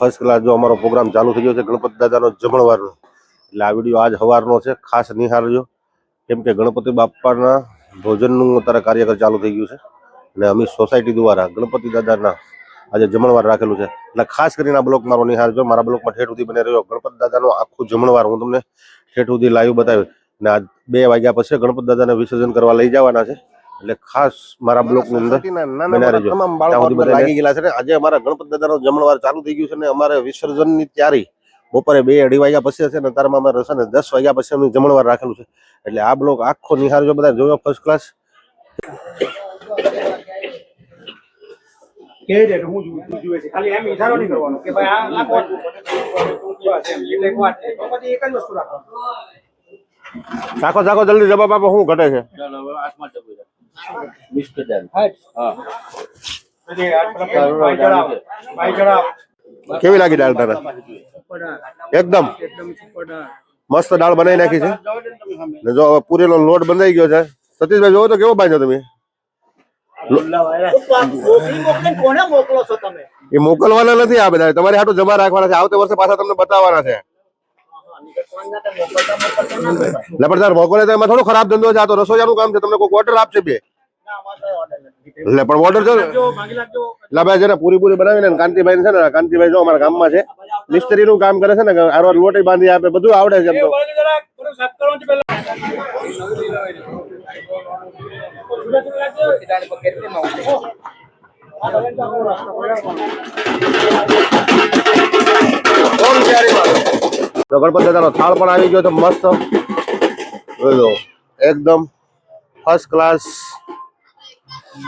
First class જો અમારો programme ચાલુ થઈ ગયો છે ગણપતિ દાદાનો જમણવારનો. એટલે આ વીડિયો આજ સવારનો છે, ખાસ નિહાળજો કેમ કે ગણપતિ બાપાના ભોજનનું અત્યારે કાર્યક્રમ ચાલુ થઈ ગયું છે. અને અમે સોસાયટી દ્વારા ગણપતિ દાદાના આજે જમણવાર રાખેલું છે. એટલે ખાસ કરીને આ બ્લોક મારો નિહાળજો મારા બ્લોકમાં ઠેઠ સુધી બને રહ્યો. ગણપતિ દાદાનો આખું જમણવાર હું તમને ઠેઠ સુધી લાઈવ બતાવ્યું અને આજ બે વાગ્યા પછી ગણપતિ દાદાને વિસર્જન કરવા લઈ જવાના છે. એટલે ખાસ મારા બ્લોકની અંદર તમામ બાળકો લાગી ગયેલા છે ને. આજે અમારા ગણપતિ દાદાનો જમણવાર ચાલુ થઈ ગયું છે ને અમારે વિસર્જનની તૈયારી બપોરે બે અઢી વાગ્યા પછી હશે ને તારમાં અમારે હશે ને દસ વાગ્યા પછી અમે જમણવાર રાખેલું છે. એટલે આ બ્લોક આખો નિહાળજો બધા જોયો ફર્સ્ટ ક્લાસ કે છે હું જુએ જુએ છે. ખાલી એમ ઈશારો નહીં કરવાનો. કે ભાઈ આ આ કોણ બસ એમ. એટલે એક વાત પછી એક જ વસ્તુ રાખવાની. ચાખો ચાખો જલ્દી જવાબ આપો શું ઘટે છે. પછી આ પેલા ભાઈ જણાવ ભાઈ જણાવ કેવી લાગી દાળ તારે એકદમ એકદમ સુપરડાર મસ્ત દાળ બનાવી નાખી છે ને જો હવે પૂરેલો લોટ બંધાઈ ગયો છે સતીશભાઈ જોવો તો કેવો બાંધ્યો તમે કોને મોકલો છો તમે એ મોકલવાના નથી આ બધા તમારે હાટું જમા રાખવાના છે. આવતે વર્ષે પાછા તમને બતાવવાના છે. એટલે પણ તાર મોકલે તો એમાં થોડો ખરાબ ધંધો છે. આ તો રસોઈયાનું કામ છે. તમને કોઈ ઓર્ડર આપશે બે. એટલે પણ ઓર્ડર છે લાગજો છે ને પૂરી પૂરી બનાવીને કાંતિભાઈ છે ને કાંતિભાઈ જો અમારા ગામમાં છે મિસ્ત્રી નું કામ કરે છે ને આરવાર લોટ બાંધી આપે બધું આવડે છે તો. ગણપતિ દાદાનો થાળ પણ આવી ગયો તો મસ્ત. એકદમ ફર્સ્ટ ક્લાસ ગણપતિ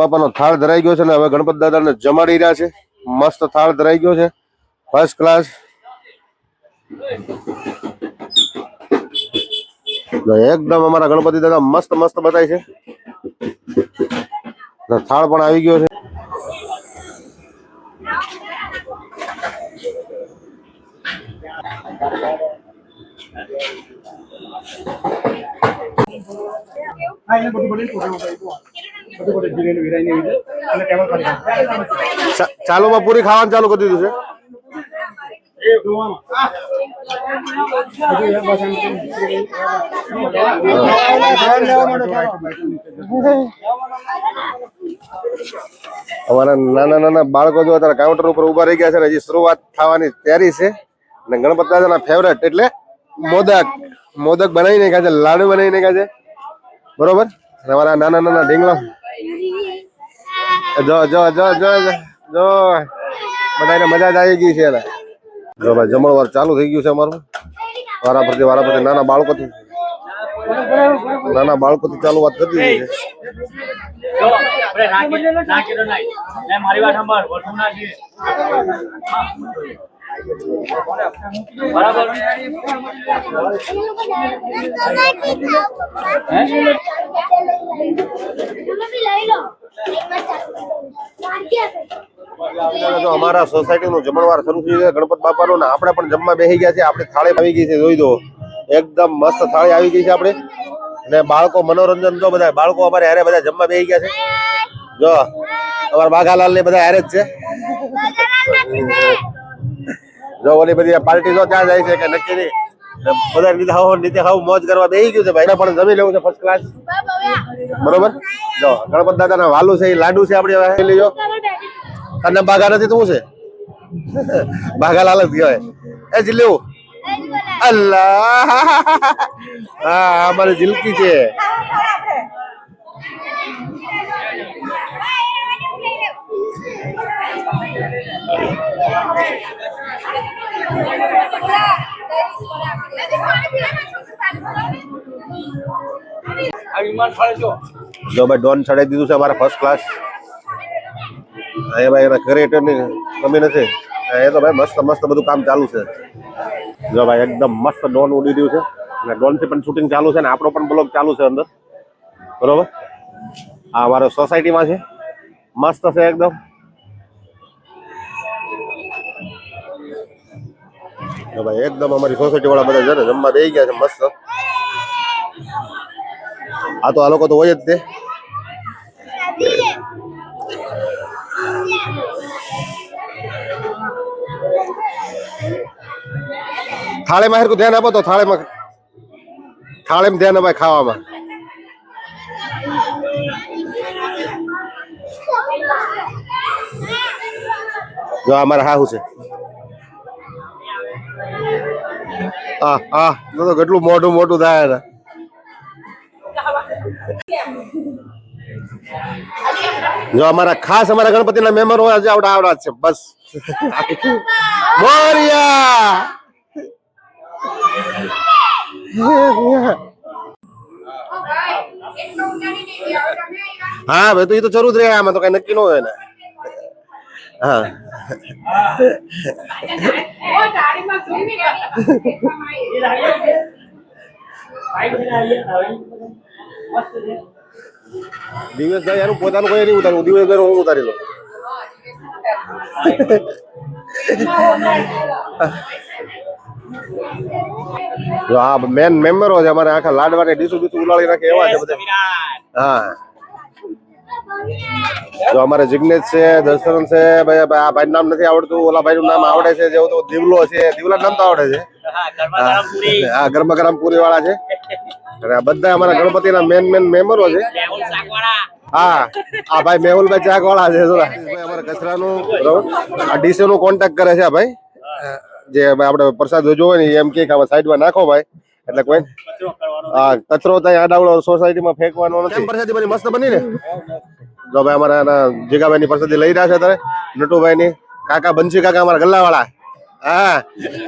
બાપાનો થાળ ધરાઈ ગયો છે ને હવે ગણપતિ દાદાને જમાડી રહ્યા છે. મસ્ત થાળ ધરાઈ ગયો છે. ફર્સ્ટ ક્લાસ એકદમ અમારા ગણપતિ દાદા મસ્ત મસ્ત બતાય છે. થાળ પણ આવી ગયો છે. હા એને બધું બધું ફોટો બધું બધું જીરેને વિરાઈને આવી જાય અને ટેબલ પર રાખો. ચા- ચાલુમાં પૂરી ખાવાનું ચાલુ કરી દીધું છે. અમારા નાના નાના બાળકો જો અત્યારે કાઉન્ટર ઉપર ઊભા રહી ગયા છે હજી શરૂઆત થવાની તૈયારી છે. અને ગણપતિ દાદાના ફેવરેટ એટલે મોદક. મોદક બનાવી નાખ્યા છે લાડુ બનાવી નાખ્યા છે. બરોબર? અને અમારા નાના નાના ઢીંગલા. જો જો જો જો જો, બધાને મજા જ આવી ગઈ છે એને જો ભાઈ જમણવાર ચાલુ થઈ ગયું છે અમારું. વારા પરથી વારા પરથી નાના બાળકોથી. નાના બાળકોથી ચાલુ વાત કરી દીધી છે મારી વાત સાંભળ બરાબર? અમારા સોસાયટી નું જમણવાર શરૂ થઈ ગયું છે. ગણપત બાપાનું ને આપણે પણ જમવા બેસી ગયા છે આપણે થાળે આવી ગઈ છે. જોઈ દો. એકદમ મસ્ત થાળી આવી ગઈ છે આપણે. ને બાળકો મનોરંજન જો બધા બાળકો અમારે હારે બધા જમવા બેસી ગયા છે. જો, અમારા બાઘાલાલ ને બધા હારે જ છે. જો, ઓલી બધી પાર્ટી જો ત્યાં જાય છે કે નક્કી નહીં. બધા નીચે ખાવ નીચે ખાવ મોજ કરવા બેસી ગયું છે ભાઈ. પણ જમી લેવું છે ફર્સ્ટ ક્લાસ બરોબર? જો, ગણપત દાદા વાલું છે, એ લાડુ છે હવે લેજો તને બાઘા નથી તો છે? બાઘા લાલ જ કહેવાય. એ જીલ્યું અલ્લાહ. હા અમારી જિલકી છે. જો ભાઈ, ડોન ચડાવી દીધું છે અમારે ફર્સ્ટ ક્લાસ અહીંયા ભાઈ, એના ક્રિએટરની કમી નથી. એ તો ભાઈ મસ્ત મસ્ત બધું કામ ચાલુ છે. જો ભાઈ એકદમ મસ્ત ડોન ઉડી રહ્યું છે. અને ડોનથી પણ શૂટિંગ ચાલુ છે ને આપણો પણ બ્લોગ ચાલુ છે અંદર. બરોબર? આ અમારો સોસાયટીમાં છે. મસ્ત છે એકદમ. જો ભાઈ એકદમ અમારી સોસાયટી વાળા બધા છે ને જમવા બેસી ગયા છે મસ્ત. આ તો આ લોકો તો હોય જ તે. થાળીમાં હેરકું ધ્યાન આપો તો થાળે ધ્યાન અપાય ખાવામાં. જો અમારા મારા હાહુ છે. આ આ તો તો કેટલું મોટું મોટું થાય ને જો અમારા ખાસ અમારા ગણપતિના મેમ્બર હોય આજે આવડા આવડા છે બસ. મોરિયા! હા, ભાઈ, તો એ તો જરૂર જ રહે, આમાં તો કઈ નક્કી ન હોય ને હા. દિવેશભાઈ એનું પોતાનું કોઈ નહીં ઉતાર્યું. દિવેશભાઈ હું ઉતારી લઉં. જો આ મેન મેમ્બરો છે, અમારે આખા લાડવાની ડીસુ ડીસુ ઉલાળી નાખે એવા છે બધા. હા. જો અમારે જિગ્નેશ છે દર્શન છે, ભાઈ, આ ભાઈ નામ નથી આવડતું, ઓલા ભાઈ નું નામ આવડે છે, જેવું તો દીવલો છે દીવલા નામ તો આવડે છે. હા ગરમા ગરમ પૂરી વાળા છે. અને આ બધા અમારા ગણપતિના મેન મેન મેમ્બરો છે. હા, આ ભાઈ મેહુલભાઈ ચાક વાળા છે અમારા કચરા કચરાનું આ ડીસી નું કોન્ટેક્ટ કરે છે ભાઈ. જે આપડે આપણે પ્રસાદ હોય ને એમ કે આમાં સાઈડમાં નાખો ભાઈ. એટલે કોઈ કચરો કરવાનો હા કચરો ત્યાં આડાવડો સોસાયટીમાં ફેંકવાનો નથી. પ્રસાદી બની? મસ્ત બની ને? જો ભાઈ અમારા એના જીગાભાઈ ની પ્રસાદી લઈ રહ્યા છે અત્યારે નટુભાઈ ની કાકા બંશી કાકા અમારા ગલ્લાવાળા. હા.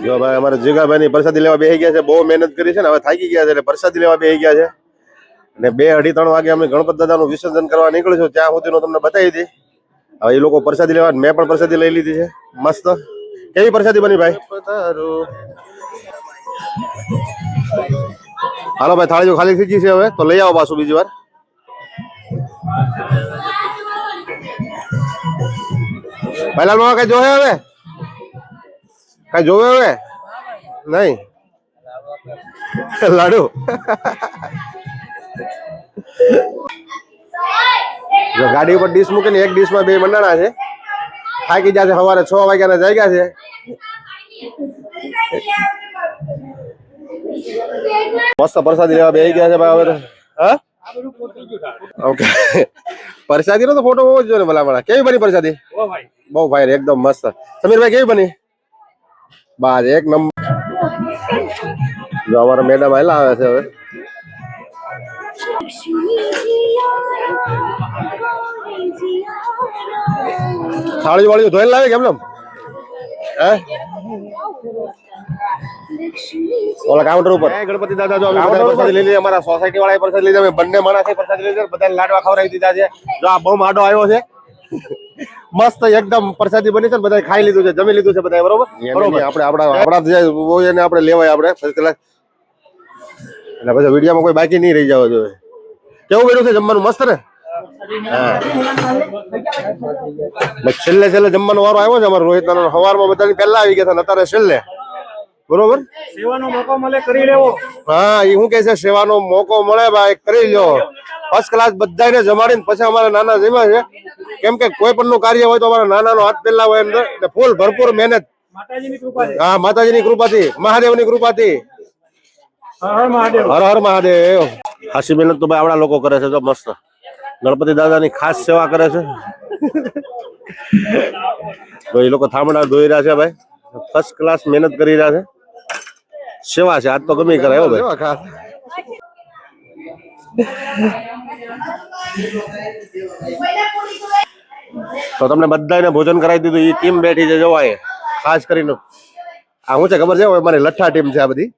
જો ભાઈ અમારા જીગાભાઈ ની પ્રસાદી લેવા બેસી ગયા છે બહુ મહેનત કરી છે ને હવે થાકી ગયા છે એટલે પ્રસાદી લેવા બેસી ગયા છે. અને બે અઢી ત્રણ વાગે અમે ગણપત દાદાનું વિસર્જન કરવા નીકળીશું ત્યાં સુધીનું તમને બતાવી હતી. હવે એ લોકો પ્રસાદી લેવા મેં પણ પ્રસાદી લઈ લીધી છે મસ્ત. કેવી પ્રસાદી બની ભાઈ? હાલો ભાઈ, થાળીઓ ખાલી થઈ ગઈ છે હવે, તો લઈ આવો પાછું બીજી વાર. પહેલા મામા કઈ જોવે હવે? કઈ જોવે હવે? નહીં? લાડુ? જો ગાડી ઉપર ડીશ મૂકીને એક ડીશમાં બે મંડાણા છે. થાકી જશે સવારે છ વાગ્યાના જાગ્યા છે. મસ્ત પ્રસાદી લેવા બેસી ગયા છે ભાઈ હવે હા? ઓકે પ્રસાદી નો તો ફોટો બહુ જ જોઈએ ને ભલા ભલા કેવી બની પ્રસાદી બહુ ભાઈ, એકદમ મસ્ત. સમીરભાઈ, કેવી બની? બાર એક નંબર. જો અમારા મેડમ આયેલા આવે છે હવે. થાળી વાળી ધોઈને લાવે કેમ ઓલા કાઉન્ટર ઉપર ગણપતિ દાદા જો અમે બધાને લઈ લીધી અમારા સોસાયટી વાળા પ્રસાદ લીધા અમે બંને માણસે પ્રસાદ લીધા બધાને લાડવા ખવડાવી દીધા છે. જો આ બહુ માડો આવ્યો છે. મસ્ત એકદમ પ્રસાદી બની છે બધા ખાઈ લીધું છે જમી લીધું છે બધા બરોબર? બરોબર. આપણે આપણા આપણા જે હોય એને આપણે લેવાય આપણે. એટલે પછી વિડીયોમાં કોઈ બાકી નહીં રહી જવા જોઈએ. કેવું બન્યું છે જમવાનું? મસ્ત ને? છેલ્લે છેલ્લે જમવાનો વારો આવ્યો છે અમારો રોહિત સવારમાં બધાની પહેલા આવી ગયા અત્યારે છેલ્લે. બરોબર? સેવાનો મોકો મળે કરી લેવો. હા એ હું કે છે? સેવાનો મોકો મળે ભાઈ કરી લો ફર્સ્ટ ક્લાસ બધાને જમાડીને પછી અમારે નાના જમ્યા છે. કેમ કે કોઈ પણ નું કાર્ય હોય તો અમારા નાનાનો હાથ પેલા હોય અંદર. એટલે ફૂલ ભરપૂર મહેનત. હા માતાજીની કૃપાથી. મહાદેવની કૃપાથી. હર હર મહાદેવ. હર હર મહાદેવ. હાસી મહેનત તો ભાઈ આવડા લોકો કરે છે તો મસ્ત. ગણપતિ દાદાની ખાસ સેવા કરે છે. તો એ લોકો થામડા ધોઈ રહ્યા છે ભાઈ. ફર્સ્ટ ક્લાસ મહેનત કરી રહ્યા છે. સેવા છે, આજ તો ગમે કરાય હો ભાઈ. તો તમને બધાને ભોજન કરાવી દીધું એ ટીમ બેઠી છે જોવાય ખાસ કરીને. આ શું છે, ખબર છે? મારી લઠ્ઠા ટીમ છે આ બધી.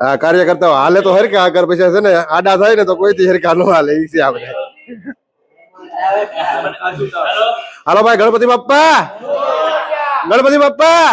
હા કાર્યકર્તાઓ હાલે તો હરકા આગળ પછી છે ને આડા થાય ને તો કોઈથી હરકા નો હાલે ઈ છે આપણે. હાલો ભાઈ ગણપતિ બાપ્પા! ગણપતિ બાપ્પા!